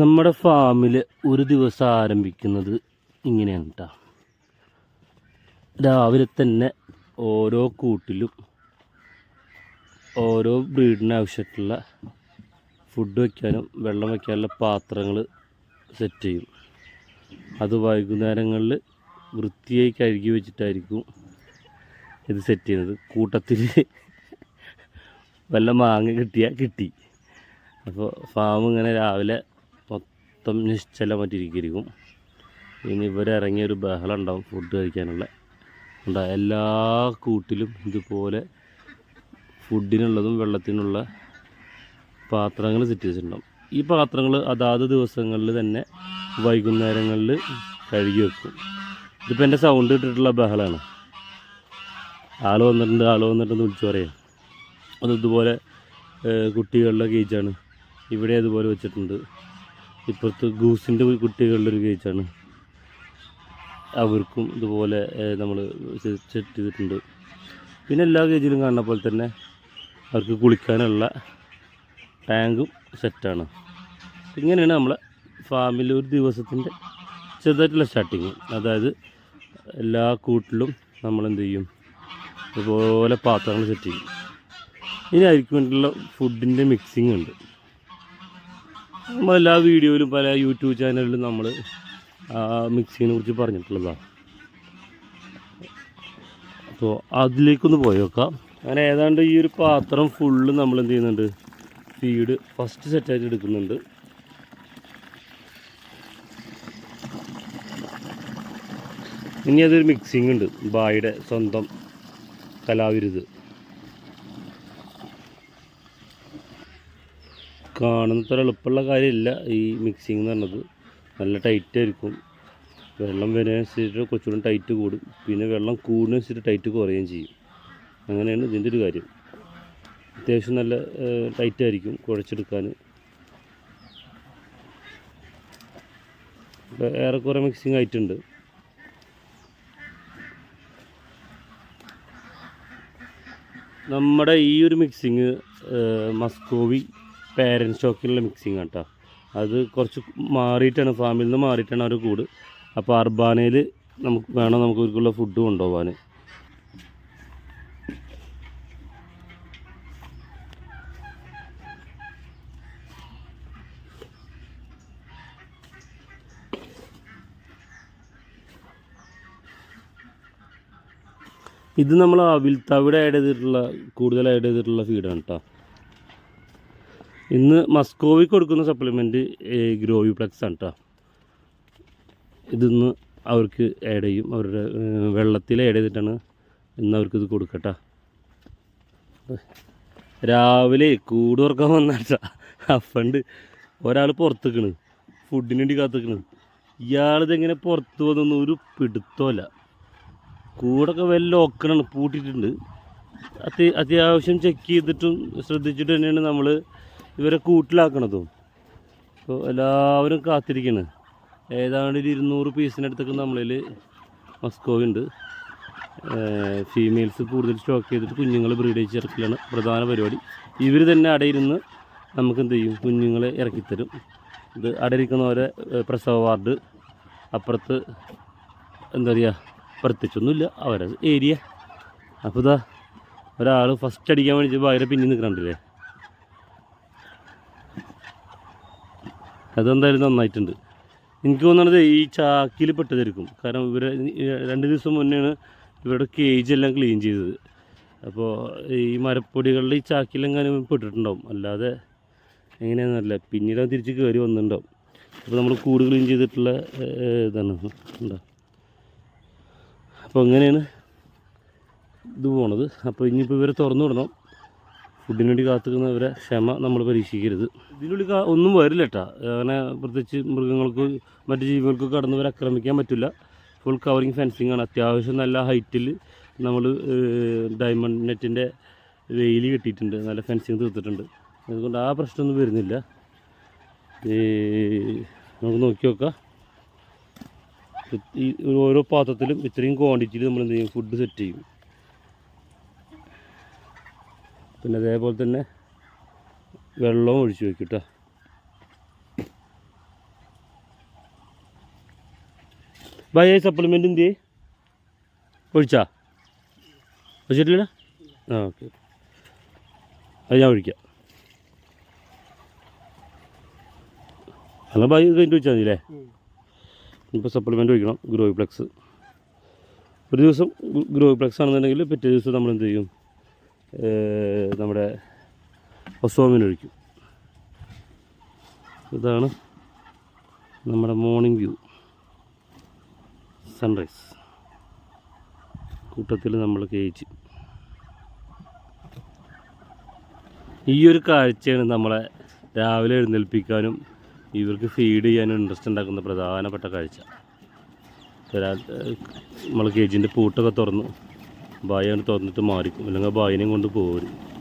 നമ്മുടെ ഫാമിൽ ഒരു ദിവസം ആരംഭിക്കുന്നത് ഇങ്ങനെയാണ് കേട്ടോ രാവിലെ തന്നെ ഓരോ കൂട്ടിലും ഓരോ ബ്രീഡിന് ഫുഡ് വയ്ക്കാനും വെള്ളം വയ്ക്കാനുള്ള പാത്രങ്ങൾ സെറ്റ് ചെയ്യും. അത് വൈകുന്നേരങ്ങളിൽ വൃത്തിയായി കഴുകി വെച്ചിട്ടായിരിക്കും ഇത് സെറ്റ് ചെയ്യുന്നത്. കൂട്ടത്തിൽ വല്ല മാങ്ങ കിട്ടിയാൽ കിട്ടി. അപ്പോൾ ഫാം ഇങ്ങനെ രാവിലെ മൊത്തം നിശ്ചലമായിട്ടിരിക്കും. ഇനി ഇവരിറങ്ങിയ ഒരു ബഹളം ഉണ്ടാവും ഫുഡ് കഴിക്കാനുള്ള. ഉണ്ടാ എല്ലാ കൂട്ടിലും ഇതുപോലെ ഫുഡിനുള്ളതും വെള്ളത്തിനുള്ള പാത്രങ്ങൾ സെറ്റ് ചെയ്തിട്ടുണ്ടാവും. ഈ പാത്രങ്ങൾ അതാത് ദിവസങ്ങളിൽ തന്നെ വൈകുന്നേരങ്ങളിൽ കഴുകി വെക്കും. ഇതിപ്പോൾ എന്റെ സൗണ്ട് ഇട്ടിട്ടുള്ള ബഹളമാണ് ആൾ വന്നിട്ടുണ്ട് ആൾ വന്നിട്ടുണ്ട് വിളിച്ചു പറയാം. അത് ഇതുപോലെ കുട്ടികളുടെ കേജാണ് ഇവിടെ അതുപോലെ വെച്ചിട്ടുണ്ട്. ഇപ്പുറത്ത് ഗൂസിന്റെ കുട്ടികളുടെ ഒരു കേജാണ്. അവർക്കും ഇതുപോലെ നമ്മൾ സെറ്റ് ചെയ്തിട്ടുണ്ട്. പിന്നെ എല്ലാ കേജിലും കാണുന്ന പോലെ തന്നെ അവർക്ക് കുളിക്കാനുള്ള ടാങ്കും സെറ്റാണ് ഇങ്ങനെയാണ് നമ്മളെ ഫാമിൽ ഒരു ദിവസത്തിന്റെ ചെറുതായിട്ടുള്ള സ്റ്റാർട്ടിങ് അതായത് എല്ലാ കൂട്ടിലും നമ്മൾ എന്ത് ചെയ്യും? ഇതുപോലെ പാത്രങ്ങൾ സെറ്റ് ചെയ്യും. ഇനി വേണ്ടിയുള്ള ഫുഡിന്റെ മിക്സിംഗ് ഉണ്ട്. നമ്മളെല്ലാ വീഡിയോയിലും പല യൂട്യൂബ് ചാനലിലും നമ്മൾ ആ മിക്സിങ്ങിനെ കുറിച്ച് പറഞ്ഞിട്ടുള്ളതാണ് അപ്പോൾ അതിലേക്കൊന്ന് പോയി നോക്കാം. അങ്ങനെ ഏതാണ്ട് ഈ ഒരു പാത്രം ഫുള്ള് നമ്മൾ എന്ത് ചെയ്യുന്നുണ്ട്? ഫീഡ് ഫസ്റ്റ് സെറ്റായിട്ട് എടുക്കുന്നുണ്ട്. ഇനി അതൊരു മിക്സിംഗ് ഉണ്ട്. ബായുടെ സ്വന്തം കലാവിരുത്. കാണുന്നത്ര എളുപ്പമുള്ള കാര്യമില്ല ഈ മിക്സിങ് എന്ന് പറഞ്ഞത്. നല്ല ടൈറ്റ് ആയിരിക്കും. വെള്ളം വരുന്നതനുസരിച്ച് കുറച്ചുകൂടി ടൈറ്റ് കൂടും. പിന്നെ വെള്ളം കൂടുന്നതനുസരിച്ച് ടൈറ്റ് കുറയുകയും ചെയ്യും. അങ്ങനെയാണ് ഇതിന്റെ ഒരു കാര്യം. അത്യാവശ്യം നല്ല ടൈറ്റ് ആയിരിക്കും കുഴച്ചെടുക്കാൻ. ഏറെക്കുറെ മിക്സിങ് ആയിട്ടുണ്ട്. നമ്മുടെ ഈ ഒരു മിക്സിങ് മസ്കോവി പാരന്റ് സ്റ്റോക്കിലുള്ള മിക്സിങ് കേട്ടോ അത് കുറച്ച് മാറിയിട്ടാണ് ഫാമിൽ നിന്ന് മാറിയിട്ടാണ് അവർ കൂട്. അപ്പോൾ അർബാനയിൽ നമുക്ക് വേണം നമുക്ക് ഇവർക്കുള്ള ഫുഡ് കൊണ്ടുപോകാൻ ഇത് നമ്മൾ അവിൽത്തവിടെ ആഡ് ചെയ്തിട്ടുള്ള കൂടുതൽ ആഡ് ചെയ്തിട്ടുള്ള ഫീഡാണ് കേട്ടോ ഇന്ന് മസ്കോവി കൊടുക്കുന്ന സപ്ലിമെന്റ് ഗ്രോവി പ്ലക്സ് ആണ് കേട്ടോ ഇതിന്ന് അവർക്ക് ആഡ് ചെയ്യും. അവരുടെ വെള്ളത്തിൽ ആഡ് ചെയ്തിട്ടാണ് ഇന്ന് അവർക്കിത് കൊടുക്കട്ടോ രാവിലെ കൂട് തുറക്കാൻ വന്നാട്ടാ ഹഫണ്ട് ഒരാൾ പുറത്തേക്കണ്. ഫുഡിന് വേണ്ടി കാത്തുക്കണ്. ഇയാളിതെങ്ങനെ പുറത്ത് വന്നൊന്നും ഒരു പിടുത്തമല്ല കൂടൊക്കെ വല്ല ഒക്കണാണ് പൂട്ടിയിട്ടുണ്ട്. അത്യ അത്യാവശ്യം ചെക്ക് ചെയ്തിട്ടും ശ്രദ്ധിച്ചിട്ട് തന്നെയാണ് നമ്മൾ ഇവരെ കൂട്ടിലാക്കണതും. അപ്പോൾ എല്ലാവരും കാത്തിരിക്കണ്. ഏതാണ്ട് ഒരു ഇരുന്നൂറ് പീസിനടുത്തൊക്കെ നമ്മളിൽ മസ്കോവുണ്ട് ഫീമെയിൽസ് കൂടുതൽ സ്റ്റോക്ക് ചെയ്തിട്ട് കുഞ്ഞുങ്ങൾ ബ്രീഡ് ചെയ്ത് ഇറക്കലാണ് പ്രധാന പരിപാടി. ഇവർ തന്നെ അടയിരുന്ന് നമുക്ക് എന്ത് ചെയ്യും? കുഞ്ഞുങ്ങളെ ഇറക്കിത്തരും. ഇത് അടയിരിക്കുന്നവരെ പ്രസവ വാർഡ് അപ്പുറത്ത് എന്താ പറയുക പ്രത്യേകിച്ചൊന്നുമില്ല. അവരെ ഏരിയ അപ്പോൾ ഇതാ ഒരാൾ ഫസ്റ്റ് അടിക്കാൻ വേണ്ടി ഭയങ്കര പിന്നിൽ നിൽക്കണ്ടില്ലേ അതെന്തായാലും നന്നായിട്ടുണ്ട്. എനിക്ക് തോന്നുന്നത് ഈ ചാക്കിൽ പെട്ടതായിരിക്കും. കാരണം ഇവരെ ഈ രണ്ട് ദിവസം മുന്നെയാണ് ഇവരുടെ കേജ് എല്ലാം ക്ലീൻ ചെയ്തത്. അപ്പോൾ ഈ മരപ്പൊടികളുടെ ഈ ചാക്കിലെങ്ങാനും പെട്ടിട്ടുണ്ടാവും. അല്ലാതെ എങ്ങനെയാണെന്നല്ല പിന്നീട് അത് തിരിച്ച് കയറി വന്നിട്ടുണ്ടാവും. അപ്പോൾ നമ്മൾ കൂട് ക്ലീൻ ചെയ്തിട്ടുള്ള ഇതാണ്. ഉണ്ടോ അപ്പോൾ അങ്ങനെയാണ് ഇത് പോണത്. അപ്പോൾ ഇനിയിപ്പോൾ ഇവരെ തുറന്നു വിടണം. ഫുഡിന് വേണ്ടി കാത്തുക്കുന്നവരെ ക്ഷമ നമ്മൾ പരീക്ഷിക്കരുത്. ഇതിനുള്ളിൽ ഒന്നും വരില്ല കേട്ടോ അങ്ങനെ പ്രത്യേകിച്ച് മൃഗങ്ങൾക്ക് മറ്റ് ജീവികൾക്ക് കടന്നവരെ ആക്രമിക്കാൻ പറ്റില്ല. ഫുൾ കവറിങ് ഫെൻസിങ് ആണ്. അത്യാവശ്യം നല്ല ഹൈറ്റിൽ നമ്മൾ ഡയമണ്ട് നെറ്റിന്റെ വെയിൽ കെട്ടിയിട്ടുണ്ട്. നല്ല ഫെൻസിങ് തീർത്തിട്ടുണ്ട്. അതുകൊണ്ട് ആ പ്രശ്നമൊന്നും വരുന്നില്ല. നമുക്ക് നോക്കി നോക്കാം. ഈ ഓരോ പാത്രത്തിലും ഇത്രയും ക്വാണ്ടിറ്റിയിൽ നമ്മൾ എന്ത് ചെയ്യും? ഫുഡ് സെറ്റ് ചെയ്യും. പിന്നെ അതേപോലെ തന്നെ വെള്ളവും ഒഴിച്ചു വയ്ക്കും കേട്ടോ ഭയ സപ്ലിമെന്റ് എന്ത് ഒഴിച്ചാ? ഒഴിച്ചിട്ടില്ല? ആ ഓക്കെ. അത് ഞാൻ ഒഴിക്കാം. അങ്ങനെ ബൈ കഴിഞ്ഞിട്ട് ഒഴിച്ചാൽ മതിയല്ലേ? ഇപ്പോൾ സപ്ലിമെന്റ് ഒഴിക്കണം ഗ്രോയിപ്ലക്സ് ഒരു ദിവസം ഗ്രോയിപ്ലക്സ് ആണെന്നുണ്ടെങ്കിൽ പിറ്റേ ദിവസം നമ്മൾ എന്ത് ചെയ്യും? നമ്മുടെ ഒഴിക്കും ഇതാണ് നമ്മുടെ മോർണിംഗ് വ്യൂ സൺറൈസ് കൂട്ടത്തിൽ നമ്മൾ കേച്ച് ഈ ഒരു കാഴ്ചയാണ് നമ്മളെ രാവിലെ എഴുന്നേൽപ്പിക്കാനും ഇവർക്ക് ഫീഡ് ചെയ്യാനും ഇൻട്രസ്റ്റ് ഉണ്ടാക്കുന്ന പ്രധാനപ്പെട്ട കാഴ്ച. നമ്മൾ കേജിന്റെ പൂട്ടൊക്കെ തുറന്ന്. ബായാണ് തുറന്നിട്ട് മാറിക്കും. അല്ലെങ്കിൽ ബായിനെയും കൊണ്ട് പോകും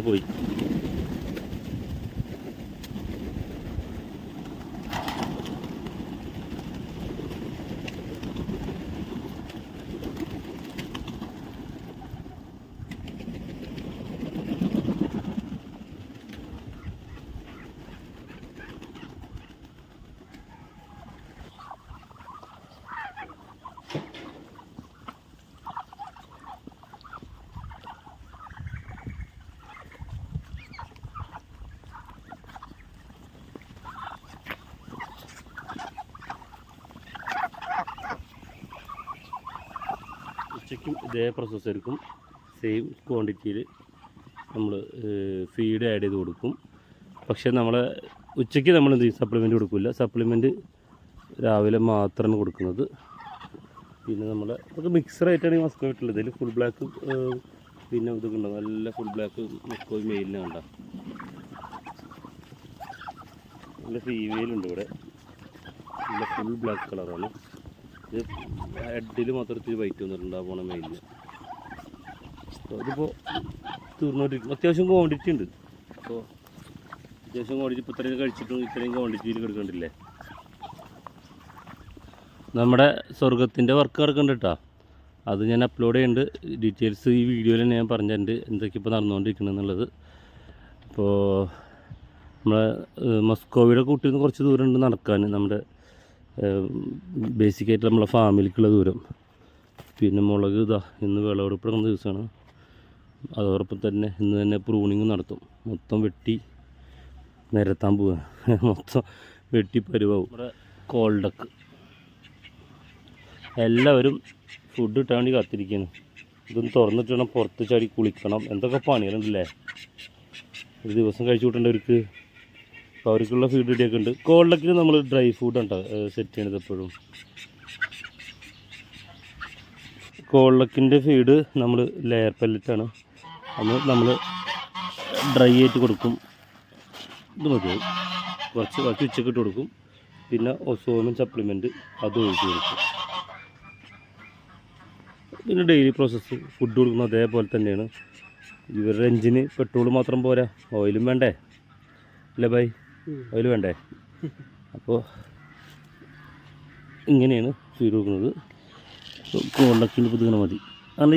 പോയി. ഉച്ചയ്ക്കും ഇതേ പ്രോസസ്സ് സെയിം ക്വാണ്ടിറ്റിയിൽ നമ്മൾ ഫീഡ് ആഡ് ചെയ്ത് കൊടുക്കും. പക്ഷേ നമ്മൾ ഉച്ചയ്ക്ക് നമ്മൾ എന്ത് ചെയ്യും? സപ്ലിമെന്റ് കൊടുക്കില്ല സപ്ലിമെന്റ് രാവിലെ മാത്രമാണ് കൊടുക്കുന്നത്. പിന്നെ നമ്മൾ നമുക്ക് മിക്സറായിട്ടാണ് ഈ മസ്കോ ഇട്ടുള്ളത് ഇതിൽ ഫുൾ ബ്ലാക്ക് പിന്നെ ഇതൊക്കെ ഉണ്ടാവും നല്ല ഫുൾ ബ്ലാക്ക് മസ്കോ മെയിലിനെ ഉണ്ടാവും നല്ല ഫീമെയിലുണ്ട് ഇവിടെ. നല്ല ഫുൾ ബ്ലാക്ക് കളറാണ് ഇത് ഹെഡിൽ മാത്രം ഇത്തിരി വൈറ്റ് വന്നിട്ടുണ്ട് ആ പോണ മെയിലിന് അതിപ്പോൾ തീർന്നുകൊണ്ടിരിക്കും അത്യാവശ്യം ക്വാണ്ടിറ്റി ഉണ്ട്. അപ്പോൾ അത്യാവശ്യം ക്വാണ്ടിറ്റി ഇപ്പോൾ ഇത്രയും കഴിച്ചിട്ടും ഇത്രയും ക്വാണ്ടിറ്റിയിൽ കിടക്കണ്ടില്ലേ നമ്മുടെ സ്വർഗത്തിന്റെ വർക്ക് നടക്കുന്നുണ്ട് കേട്ടോ അത് ഞാൻ അപ്ലോഡ് ചെയ്യുന്നുണ്ട് ഡീറ്റെയിൽസ് ഈ വീഡിയോയിൽ തന്നെ ഞാൻ പറഞ്ഞിട്ടുണ്ട്. എന്തൊക്കെ ഇപ്പോൾ നടന്നുകൊണ്ടിരിക്കണം എന്നുള്ളത്. അപ്പോൾ നമ്മളെ മസ്കോവിയുടെ കൂട്ടിൽ നിന്ന് കുറച്ച് ദൂരമുണ്ട് നടക്കാൻ. നമ്മുടെ ബേസിക്കായിട്ട് നമ്മളെ ഫാമിലിക്കുള്ള ദൂരം. പിന്നെ മുളക് ഇതാ ഇന്ന് വിളവെടുപ്പ് നടന്ന ദിവസമാണ്. അതോടൊപ്പം തന്നെ ഇന്ന് തന്നെ പ്രൂണിങ് നടത്തും. മൊത്തം വെട്ടി നിരത്താൻ പോവുക മൊത്തം വെട്ടി പരുവാവും. നമ്മുടെ കോൾഡക്ക് എല്ലാവരും ഫുഡ് കിട്ടാൻ വേണ്ടി കാത്തിരിക്കുന്നു ഇതൊന്ന് തുറന്നിട്ട് വേണം പുറത്ത് ചാടി കുളിക്കണം. എന്തൊക്കെ പണികളുണ്ടല്ലേ? ഒരു ദിവസം കഴിച്ചു കൂട്ടേണ്ടവർക്ക്? അപ്പോൾ അവർക്കുള്ള ഫീഡ് റെഡിയൊക്കെ ഉണ്ട്. കോളിലൊക്കെ നമ്മൾ ഡ്രൈ ഫുഡ് ഉണ്ടോ സെറ്റ് ചെയ്യണത് എപ്പോഴും. കോൾഡക്കിന്റെ ഫീഡ് നമ്മൾ ലെയർ പെല്ലറ്റാണ് അത് നമ്മൾ ഡ്രൈ ആയിട്ട് കൊടുക്കും. ഇത് മതി. കുറച്ച് കുറച്ച് ഉച്ചയ്ക്ക് ഇട്ട് കൊടുക്കും. പിന്നെ ഒസോമൻ സപ്ലിമെന്റ് അത് ഒഴിച്ച് കൊടുക്കും. പിന്നെ ഡെയിലി പ്രോസസ്സ് ഫുഡ് കൊടുക്കുന്നത് അതേപോലെ തന്നെയാണ്. ഇവരുടെ എഞ്ചിന് പെട്രോൾ മാത്രം പോരാ. ഓയിലും വേണ്ടേ? അല്ലേ ബൈ ഓയിൽ വേണ്ടേ? അപ്പോൾ ഇങ്ങനെയാണ് ഫീഡ് വെക്കുന്നത് കോണ്ടക്കിന് പുതുക്കണ മതി.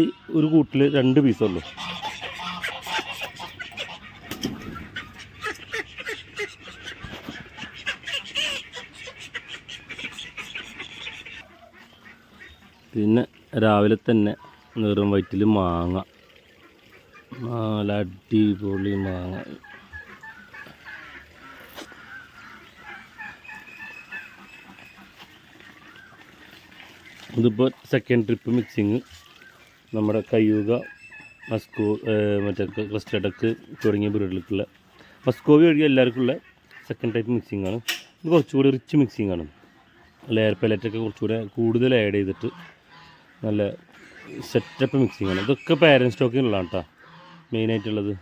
ഈ ഒരു കൂട്ടിൽ രണ്ട് പീസുള്ളൂ പിന്നെ രാവിലെ തന്നെ നീറും വയറ്റിൽ മാങ്ങ. നല്ല അടിപൊളി മാങ്ങ. ഇതിപ്പോൾ സെക്കൻഡ് ട്രിപ്പ് മിക്സിങ് നമ്മുടെ കയ്യൂക മസ്കോ മറ്റേ ക്രിസ്റ്റഡക്ക് തുടങ്ങിയ ബ്രീഡുകൾക്കുള്ള മസ്കോവി ഒഴികെ എല്ലാവർക്കും ഉള്ള സെക്കൻഡ് ടൈപ്പ് മിക്സിംഗ് ആണ്. ഇത് കുറച്ചുകൂടി റിച്ച് മിക്സിംഗ് ആണ്. ലെയർ പെലറ്റൊക്കെ കുറച്ചുകൂടെ കൂടുതൽ ആഡ് ചെയ്തിട്ട് നല്ല സെറ്റപ്പ് മിക്സിംഗ് ആണ്. ഇതൊക്കെ പാരന്റ് സ്റ്റോക്കിനുള്ളതാണ് കേട്ടോ മെയിനായിട്ടുള്ളത്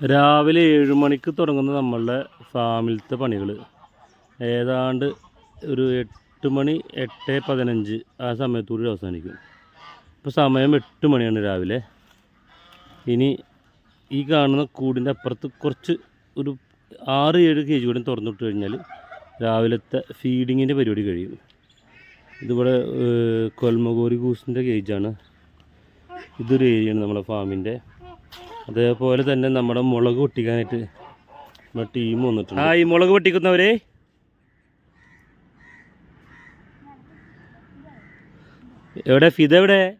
രാവിലെ ഏഴ് മണിക്ക് തുടങ്ങുന്ന നമ്മളുടെ ഫാമിലത്തെ പണികൾ ഏതാണ്ട് ഒരു എട്ട് മണി എട്ട് പതിനഞ്ച് ആ സമയത്തൂടി അവസാനിക്കും. ഇപ്പോൾ സമയം എട്ട് മണിയാണ് രാവിലെ. ഇനി ഈ കാണുന്ന കൂടിന്റെ അപ്പുറത്ത് കുറച്ച് ഒരു ആറ് ഏഴ് കെ ജി കൂടി തുറന്നിട്ട് കഴിഞ്ഞാൽ രാവിലത്തെ ഫീഡിങ്ങിന്റെ പരിപാടി കഴിയും. ഇതിവിടെ കൊൽമകോരി ഗൂസിന്റെ കേജാണ് ഇതൊരു ഏരിയയാണ് നമ്മളെ ഫാമിന്റെ അതേപോലെ തന്നെ നമ്മുടെ മുളക് പൊട്ടിക്കാനായിട്ട് നമ്മുടെ ടീം വന്നിട്ടുണ്ട്. ആ ഈ മുളക് പൊട്ടിക്കുന്നവരെ എവിടെ? ഫിദ എവിടെ?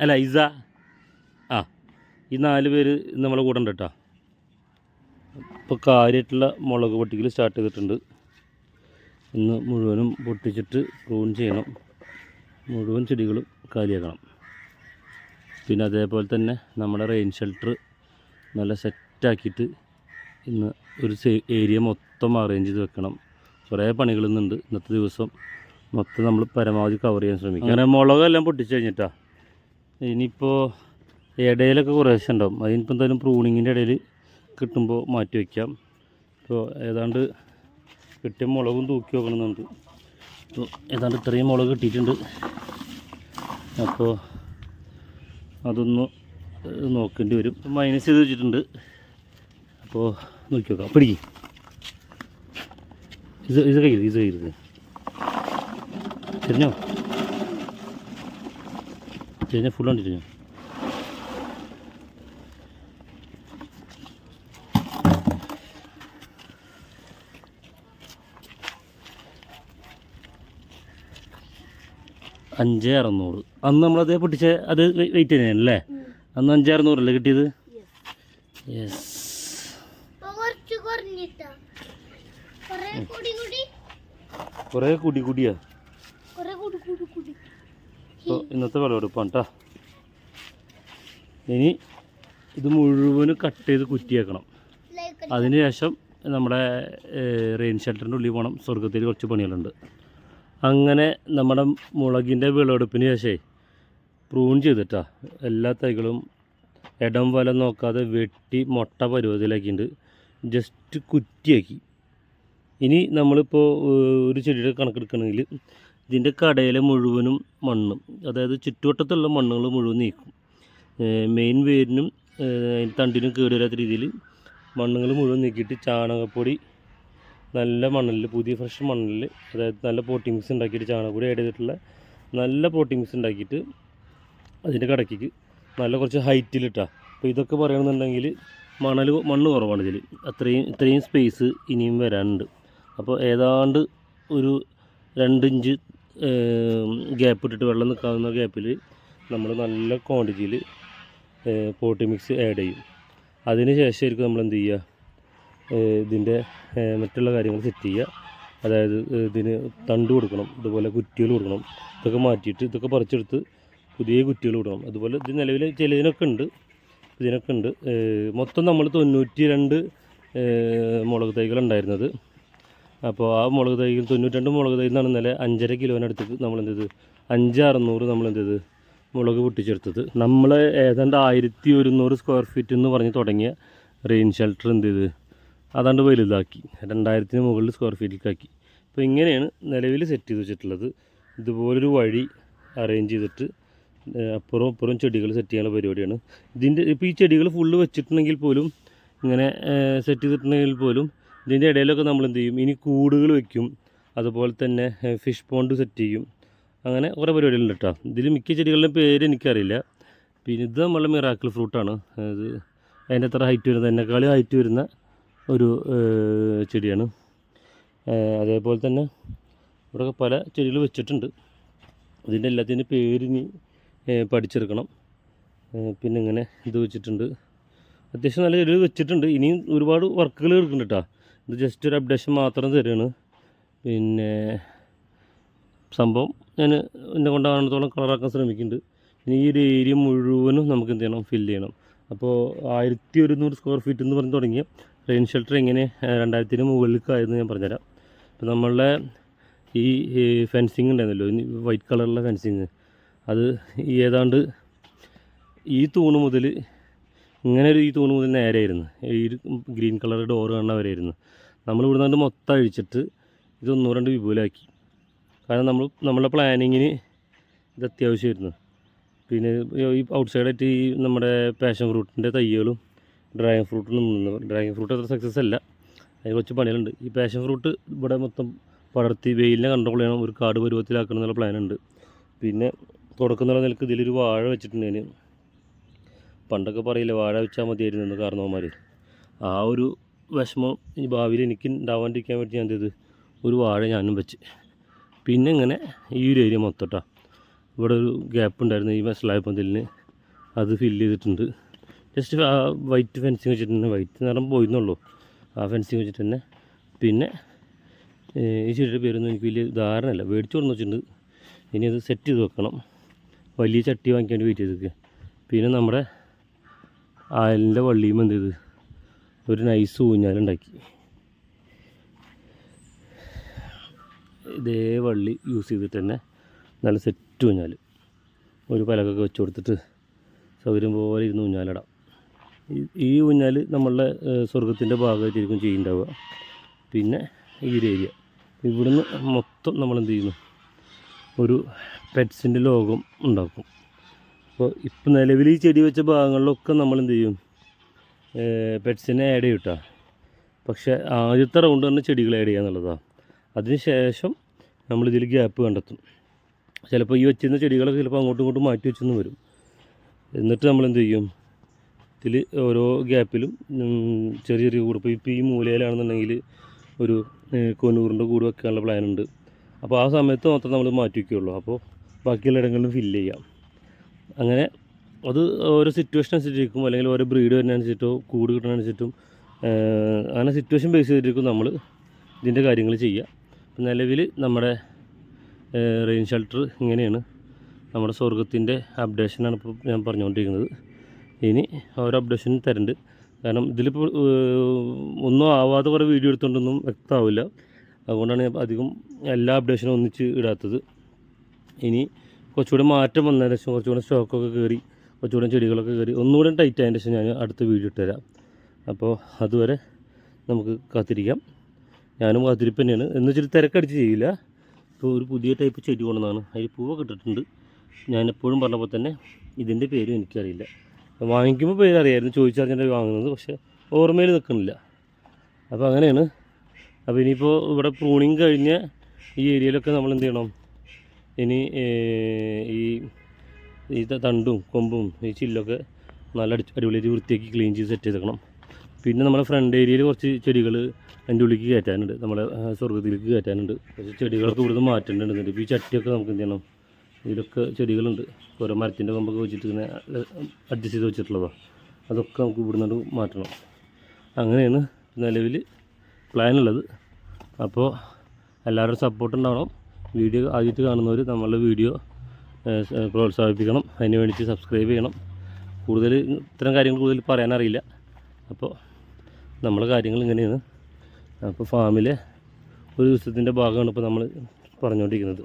അല്ല ഇസ. ആ ഈ നാല് പേര് നമ്മളെ കൂടെ ഉണ്ട് കേട്ടോ. ഇപ്പോൾ കാര്യമായിട്ടുള്ള മുളക് പൊട്ടിക്കൽ സ്റ്റാർട്ട് ചെയ്തിട്ടുണ്ട്. ഇന്ന് മുഴുവനും പൊട്ടിച്ചിട്ട് പ്രൂൺ ചെയ്യണം. മുഴുവൻ ചെടികളും കാലിയാക്കണം. പിന്നെ അതേപോലെ തന്നെ നമ്മുടെ റെയിൻ ഷെൽട്ടർ നല്ല സെറ്റാക്കിയിട്ട് ഇന്ന് ഒരു ഏരിയ മൊത്തം അറേഞ്ച് ചെയ്ത് വെക്കണം. കുറേ പണികൾ ഇന്നത്തെ ദിവസം മൊത്തം നമ്മൾ പരമാവധി കവർ ചെയ്യാൻ ശ്രമിക്കും. അങ്ങനെ മുളകെല്ലാം പൊട്ടിച്ചു കഴിഞ്ഞിട്ടാ. ഇനിയിപ്പോൾ ഇടയിലൊക്കെ കുറേശ്ശെ ഉണ്ടാവും. അതിനിപ്പോൾ എന്തായാലും പ്രൂണിങ്ങിന്റെ ഇടയിൽ കിട്ടുമ്പോൾ മാറ്റി വയ്ക്കാം ഇപ്പോൾ ഏതാണ്ട് കിട്ടിയ മുളകും തൂക്കി വെക്കണമെന്നുണ്ട്. ഇപ്പോൾ ഏതാണ്ട് ഇത്രയും മുളക് കിട്ടിയിട്ടുണ്ട്. അപ്പോൾ അതൊന്ന് നോക്കേണ്ടി വരും. മൈനസ് ചെയ്ത് വെച്ചിട്ടുണ്ട്. അപ്പോൾ നോക്കി നോക്കാം പിടിക്കും. ഇത് ഇത് കയ്യിൽ ഇത് കയ്യിൽ തിരിഞ്ഞോ തിരിഞ്ഞ ഫുള്ളാണ് തിരിഞ്ഞു അഞ്ച് അറുന്നൂറ്. അന്ന് നമ്മളതേ പൊട്ടിച്ച അത് വെയിറ്റ് തന്നെയാണല്ലേ അന്ന് അഞ്ച് അറുന്നൂറല്ലേ കിട്ടിയത്? യെസ് കൊറേ കൂടി കൂടിയാ. അപ്പോൾ ഇന്നത്തെ വിളവെടുപ്പാണ് കേട്ടോ ഇനി ഇത് മുഴുവനും കട്ട് ചെയ്ത് കുറ്റിയേക്കണം. അതിനുശേഷം അതിന് ശേഷം നമ്മുടെ റെയിൻ ഷെൽട്ടറിന്റെ ഉള്ളിൽ പോകണം സ്വർഗത്തിൽ കുറച്ച് പണികളുണ്ട്. അങ്ങനെ നമ്മുടെ മുളകിന്റെ വിളവെടുപ്പിന് ശേഷമേ പ്രൂൺ ചെയ്തിട്ടാ എല്ലാ തൈകളും ഇടം വലം നോക്കാതെ വെട്ടി മുട്ട പരുവത്തിലാക്കിയിട്ടുണ്ട് ജസ്റ്റ് കുറ്റിയാക്കി. ഇനി നമ്മളിപ്പോൾ ഒരു ചെടിയുടെ കണക്കെടുക്കണമെങ്കിൽ ഇതിന്റെ കടയിലെ മുഴുവനും മണ്ണും അതായത് ചുറ്റുവട്ടത്തുള്ള മണ്ണുകൾ മുഴുവൻ നീക്കും. മെയിൻ വേരിനും അതിന്റെ തണ്ടിനും കേടുവരാത്ത രീതിയിൽ മണ്ണുകൾ മുഴുവൻ നീക്കിയിട്ട് ചാണകപ്പൊടി നല്ല മണ്ണിൽ പുതിയ ഫ്രഷ് മണ്ണിൽ അതായത് നല്ല പ്രോട്ടീൻസ് ഉണ്ടാക്കിയിട്ട് ചാണകപ്പൊടി ആഡ് ചെയ്തിട്ടുള്ള നല്ല പ്രോട്ടീൻസ് ഉണ്ടാക്കിയിട്ട് അതിന്റെ കടക്കിക്ക് നല്ല കുറച്ച് ഹൈറ്റിലിട്ടാ അപ്പോൾ ഇതൊക്കെ പറയണമെന്നുണ്ടെങ്കിൽ മണൽ മണ്ണ് കുറവാണ് ഇതിൽ അത്രയും ഇത്രയും സ്പേസ് ഇനിയും വരാനുണ്ട്. അപ്പോൾ ഏതാണ്ട് ഒരു രണ്ടിഞ്ച് ഗ്യാപ്പ് ഇട്ടിട്ട് വെള്ളം നിൽക്കാവുന്ന ഗ്യാപ്പിൽ നമ്മൾ നല്ല ക്വാണ്ടിറ്റിയിൽ പോട്ടി മിക്സ് ആഡ് ചെയ്യും. അതിന് ശേഷമായിരിക്കും നമ്മൾ എന്ത് ചെയ്യുക ഇതിന്റെ മറ്റുള്ള കാര്യങ്ങൾ സെറ്റ് ചെയ്യുക അതായത് ഇതിന് തണ്ട് കൊടുക്കണം ഇതുപോലെ കുറ്റികൾ കൊടുക്കണം ഇതൊക്കെ മാറ്റിയിട്ട് ഇതൊക്കെ പറിച്ചെടുത്ത് പുതിയ കുറ്റികൾ കൊടുക്കണം അതുപോലെ ഇത് നിലവിൽ ചിലതിനൊക്കെ ഉണ്ട്. ഇതിനൊക്കെ ഉണ്ട്. മൊത്തം നമ്മൾ തൊണ്ണൂറ്റി രണ്ട് മുളക് തൈകൾ തൈകളുണ്ടായിരുന്നത് അപ്പോൾ ആ മുളക് തൈകൾ തൊണ്ണൂറ്റി രണ്ട് മുളക് തൈ എന്നാണ് ഇന്നലെ അഞ്ചര കിലോനടുത്ത് നമ്മൾ എന്ത് ചെയ്ത്? അഞ്ച് അറുന്നൂറ് നമ്മൾ എന്ത് ചെയ്ത്? മുളക് പൊട്ടിച്ചെടുത്തത്. നമ്മൾ ഏതാണ്ട് ആയിരത്തി ഒരുന്നൂറ് സ്ക്വയർ ഫീറ്റ് എന്ന് പറഞ്ഞ് തുടങ്ങിയ റെയിൻ ഷെൽട്ടർ എന്ത് ചെയ്ത്? അതാണ്ട് വലുതാക്കി. രണ്ടായിരത്തിന് മുകളിൽ സ്ക്വയർ ഫീറ്റിലേക്കാക്കി അപ്പോൾ ഇങ്ങനെയാണ് നിലവിൽ സെറ്റ് ചെയ്ത് വെച്ചിട്ടുള്ളത്. ഇതുപോലൊരു വഴി അറേഞ്ച് ചെയ്തിട്ട് അപ്പുറം അപ്പുറം ചെടികൾ സെറ്റ് ചെയ്യാനുള്ള പരിപാടിയാണ്. ഇതിന്റെ ഇപ്പോൾ ഈ ചെടികൾ ഫുള്ള് വെച്ചിട്ടുണ്ടെങ്കിൽ പോലും ഇങ്ങനെ സെറ്റ് ചെയ്തിട്ടുണ്ടെങ്കിൽ പോലും ഇതിന്റെ ഇടയിലൊക്കെ നമ്മൾ എന്ത് ചെയ്യും? ഇനി കൂടുകൾ വെക്കും. അതുപോലെ തന്നെ ഫിഷ് പോണ്ട് സെറ്റ് ചെയ്യും. അങ്ങനെ കുറേ പരിപാടികളുണ്ട് കേട്ടോ ഇതിൽ മിക്ക ചെടികളുടെ പേര് എനിക്കറിയില്ല. പിന്നെ ഇത് നമ്മളുടെ മിറാക്കിൾ ഫ്രൂട്ടാണ് അത് അതിന്റെ അത്ര ഹൈറ്റ് വരുന്നത് എന്നെക്കാളും ഹൈറ്റ് വരുന്ന ഒരു ചെടിയാണ്. അതേപോലെ തന്നെ ഇവിടെയൊക്കെ പല ചെടികൾ വെച്ചിട്ടുണ്ട്. ഇതിന്റെ എല്ലാത്തിന്റെ പേരിനി പഠിച്ചെടുക്കണം. പിന്നെ ഇങ്ങനെ ഇത് വെച്ചിട്ടുണ്ട്. അത്യാവശ്യം നല്ല ചെടികൾ വെച്ചിട്ടുണ്ട്. ഇനിയും ഒരുപാട് വർക്കുകൾ എടുക്കുന്നുണ്ട് കേട്ടോ ഇത് ജസ്റ്റ് ഒരു അപ്ഡേഷൻ മാത്രം തരുകയാണ് പിന്നെ സംഭവം ഞാൻ എന്നെ കൊണ്ടാകണത്തോളം കളറാക്കാൻ ശ്രമിക്കുന്നുണ്ട്. ഇനി ഈ ഒരു ഏരിയ മുഴുവനും നമുക്ക് എന്ത് ചെയ്യണം? ഫില്ല് ചെയ്യണം. അപ്പോൾ ആയിരത്തി ഒരുന്നൂറ് സ്ക്വയർ ഫീറ്റ് എന്ന് പറഞ്ഞ് തുടങ്ങിയ റെയിൻ ഷെൽട്ടർ എങ്ങനെ രണ്ടായിരത്തിന് മുകളിലേക്കായിരുന്നു ഞാൻ പറഞ്ഞുതരാം. അപ്പോൾ നമ്മളുടെ ഈ ഫെൻസിങ് ഉണ്ടായിരുന്നല്ലോ വൈറ്റ് കളറുള്ള ഫെൻസിങ് അത് ഏതാണ്ട് ഈ തൂണ് മുതൽ ഇങ്ങനെ ഒരു ഈ തൂണ് മുതൽ നേരെയായിരുന്നു. ഈ ഗ്രീൻ കളർ ഡോറ് കാണുന്ന വരെയായിരുന്നു. നമ്മൾ ഇവിടെ നിന്ന് മൊത്തം അഴിച്ചിട്ട് ഇത് ഒന്നോ രണ്ട് വിപുലാക്കി. കാരണം നമ്മൾ നമ്മളെ പ്ലാനിങ്ങിന് ഇത് അത്യാവശ്യമായിരുന്നു. പിന്നെ ഈ ഔട്ട് സൈഡായിട്ട് ഈ നമ്മുടെ പാഷൻ ഫ്രൂട്ടിന്റെ തൈകളും ഡ്രാഗൺ ഫ്രൂട്ടിനും ഡ്രാഗൺ ഫ്രൂട്ട് അത്ര സക്സസ് അല്ല. അതിന് കുറച്ച് പണികളുണ്ട്. ഈ പാഷൻ ഫ്രൂട്ട് ഇവിടെ മൊത്തം പടർത്തി വെയിലിനെ കൺട്രോൾ ചെയ്യണം. ഒരു കാട് പരുവത്തിലാക്കണം എന്നുള്ള പ്ലാനുണ്ട് പിന്നെ തുടക്കം എന്നുള്ള നിലയ്ക്ക് ഇതിലൊരു വാഴ വെച്ചിട്ടുണ്ട് പണ്ടൊക്കെ പറയില്ല വാഴ വെച്ചാൽ മതിയായിരുന്നു എന്ന് കാരണവന്മാർ ആ ഒരു വിഷമം ഈ ഭാവിയിൽ എനിക്ക് ഉണ്ടാവാണ്ടിരിക്കാൻ വേണ്ടി ഞാൻ ചെയ്ത്? ഒരു വാഴ ഞാനും വെച്ച്. പിന്നെ ഇങ്ങനെ ഈ ഒരു ഏരിയ മൊത്തട്ടാ. ഇവിടെ ഒരു ഗ്യാപ്പ് ഉണ്ടായിരുന്നു ഈ സ്ലാബ് പന്തലിന് അത് ഫില്ല് ചെയ്തിട്ടുണ്ട്. ജസ്റ്റ് ആ വൈറ്റ് ഫെൻസിങ് വെച്ചിട്ട് തന്നെ വൈറ്റ് നിറം പോയിരുന്നുള്ളൂ. ആ ഫെൻസിങ് വെച്ചിട്ട് തന്നെ. പിന്നെ ഈ ചെടിയുടെ പേരൊന്നും എനിക്ക് വലിയ ധാരണയില്ല. മേടിച്ചു കൊടുന്ന് വെച്ചിട്ടുണ്ട്. ഇനി അത് സെറ്റ് ചെയ്ത് വെക്കണം. വലിയ ചട്ടി വാങ്ങിക്കാൻ വേണ്ടി വെയിറ്റ് ചെയ്തിരിക്കുക പിന്നെ നമ്മുടെ അയലിന്റെ വള്ളിയും എന്ത് ചെയ്ത്? ഒരു നൈസ് ഊഞ്ഞാലുണ്ടാക്കി. ഇതേ വള്ളി യൂസ് ചെയ്തിട്ട് തന്നെ നല്ല സെറ്റ് ഊഞ്ഞാൽ ഒരു പലകൊക്കെ വെച്ച് കൊടുത്തിട്ട് സൗകര്യം പോലെ ഇരുന്ന് ഊഞ്ഞാലിടാം. ഈ- ഈ ഊഞ്ഞാൽ നമ്മളുടെ സ്വർഗത്തിന്റെ ഭാഗമായിട്ടിരിക്കും ചെയ്യുന്നുണ്ടാവുക പിന്നെ ഈ ഒരു ഏരിയ ഇവിടുന്ന് മൊത്തം നമ്മൾ എന്ത് ചെയ്യുന്നു? ഒരു പെറ്റ്സിന്റെ ലോകം ഉണ്ടാക്കും. അപ്പോൾ ഇപ്പം നിലവിൽ ഈ ചെടി വെച്ച ഭാഗങ്ങളിലൊക്കെ നമ്മൾ എന്ത് ചെയ്യും? പെറ്റ്സിനെ ആഡ് ചെയ്യും കേട്ടോ പക്ഷേ ആദ്യത്തെ റൗണ്ട് തന്നെ ചെടികൾ ആഡ് ചെയ്യുക എന്നുള്ളതാണ് ശേഷം നമ്മളിതിൽ ഗ്യാപ്പ് കണ്ടെത്തും. ചിലപ്പോൾ ഈ വെച്ചിരുന്ന ചെടികളൊക്കെ ചിലപ്പോൾ അങ്ങോട്ടും ഇങ്ങോട്ടും മാറ്റി വെച്ചെന്ന് വരും. എന്നിട്ട് നമ്മൾ എന്ത് ചെയ്യും? ഇതിൽ ഓരോ ഗ്യാപ്പിലും ചെറിയ ചെറിയ കൂട്. ഇപ്പോൾ ഇപ്പോൾ ഈ മൂലയിലാണെന്നുണ്ടെങ്കിൽ ഒരു കൊനൂറിന്റെ കൂട് വെക്കാനുള്ള പ്ലാനുണ്ട് അപ്പോൾ ആ സമയത്ത് മാത്രം നമ്മൾ മാറ്റി വയ്ക്കുകയുള്ളൂ അപ്പോൾ ബാക്കിയുള്ള ഇടങ്ങളിലും ഫില്ല് ചെയ്യാം. അങ്ങനെ അത് ഓരോ സിറ്റുവേഷൻ അനുസരിച്ചിരിക്കും. അല്ലെങ്കിൽ ഓരോ ബ്രീഡ് വരുന്നതനുസരിച്ചിട്ടോ കൂട് കിട്ടുന്നതനുസരിച്ചിട്ടും ഏഹ്, അങ്ങനെ സിറ്റുവേഷൻ ബേസ് ചെയ്തിരിക്കും നമ്മൾ ഇതിന്റെ കാര്യങ്ങൾ ചെയ്യുക. നിലവിൽ നമ്മുടെ റെയിൻ ഷെൽട്ടർ ഇങ്ങനെയാണ് നമ്മുടെ സ്വർഗത്തിന്റെ അപ്ഡേഷനാണ് ഇപ്പോൾ ഞാൻ പറഞ്ഞുകൊണ്ടിരിക്കുന്നത്. ഇനി ഓരോ അപ്ഡേഷനും തരുന്നുണ്ട് കാരണം ഇതിലിപ്പോൾ ഒന്നും ആവാതെ കുറേ വീഡിയോ എടുത്തുകൊണ്ടൊന്നും വ്യക്തമാവില്ല. അതുകൊണ്ടാണ് ഞാൻ അധികം എല്ലാ അപ്ഡേഷനും ഒന്നിച്ച് ഇടാത്തത്. ഇനി കുറച്ചുകൂടെ മാറ്റം വന്നതിന് ശേഷം കുറച്ചുകൂടെ സ്റ്റോക്കൊക്കെ കയറി കുറച്ചുകൂടെ ചെടികളൊക്കെ കയറി. ഒന്നുകൂടെ ടൈറ്റ് ആയതിന്റെ ശേഷം ഞാൻ അടുത്ത വീഡിയോ ഇട്ടുതരാം അപ്പോൾ അതുവരെ നമുക്ക് കാത്തിരിക്കാം. ഞാനും കാത്തിരിപ്പ് തന്നെയാണ്. എന്ന് വെച്ചിട്ട് തിരക്കടിച്ച് ചെയ്യില്ല. ഇപ്പോൾ ഒരു പുതിയ ടൈപ്പ് ചെടി കൊണ്ടുവന്നാണ്. അതിൽ പൂവൊക്കെ ഇട്ടിട്ടുണ്ട്. ഞാൻ എപ്പോഴും പറഞ്ഞ പോലെ തന്നെ ഇതിന്റെ പേരും എനിക്കറിയില്ല. വാങ്ങിക്കുമ്പോൾ പേരറിയായിരുന്നു ചോദിച്ചറിഞ്ഞിട്ട് വാങ്ങുന്നത്. പക്ഷേ ഓർമ്മയിൽ നിൽക്കുന്നില്ല. അപ്പോൾ അങ്ങനെയാണ്. അപ്പോൾ ഇനിയിപ്പോൾ ഇവിടെ പ്രൂണിങ് കഴിഞ്ഞ ഈ ഏരിയയിലൊക്കെ നമ്മൾ എന്ത് ചെയ്യണം? ഇനി ഈ ഈ തണ്ടും കൊമ്പും ഈ ചില്ലൊക്കെ നല്ല അടി അടിപൊളിയായിട്ട് വൃത്തിയാക്കി ക്ലീൻ ചെയ്ത് സെറ്റ് ചെയ്തേക്കണം. പിന്നെ നമ്മുടെ ഫ്രണ്ട് ഏരിയയിൽ കുറച്ച് ചെടികൾ അതിന്റെ ഉള്ളിലേക്ക് കയറ്റാനുണ്ട്. നമ്മുടെ സ്വർഗത്തിലേക്ക് കയറ്റാനുണ്ട്. കുറച്ച് ചെടികളൊക്കെ ഇവിടുന്ന് മാറ്റേണ്ടതുണ്ട്. ഇപ്പോൾ ഈ ചട്ടിയൊക്കെ നമുക്ക് എന്ത് ചെയ്യണം? ഇതിലൊക്കെ ചെടികളുണ്ട്. ഓരോ മരത്തിന്റെ കൊമ്പൊക്കെ വെച്ചിട്ട് ഇങ്ങനെ അഡ്ജസ്റ്റ് ചെയ്ത് വെച്ചിട്ടുള്ളതാണ് അതൊക്കെ നമുക്ക് ഇവിടുന്ന് മാറ്റണം. അങ്ങനെയാണ് നിലവിൽ പ്ലാനുള്ളത് അപ്പോൾ എല്ലാവരും സപ്പോർട്ട് ഉണ്ടാവണം. വീഡിയോ ആദ്യമായിട്ട് കാണുന്നവർ നമ്മളുടെ വീഡിയോ പ്രോത്സാഹിപ്പിക്കണം. അതിന് വേണ്ടിയിട്ട് സബ്സ്ക്രൈബ് ചെയ്യണം. കൂടുതൽ ഇത്തരം കാര്യങ്ങൾ കൂടുതൽ പറയാനറിയില്ല. അപ്പോൾ നമ്മളെ കാര്യങ്ങൾ ഇങ്ങനെയാണ്. അപ്പോൾ ഫാമിലെ ഒരു ദിവസത്തിന്റെ ഭാഗമാണ് ഇപ്പോൾ നമ്മൾ പറഞ്ഞുകൊണ്ടിരിക്കുന്നത്.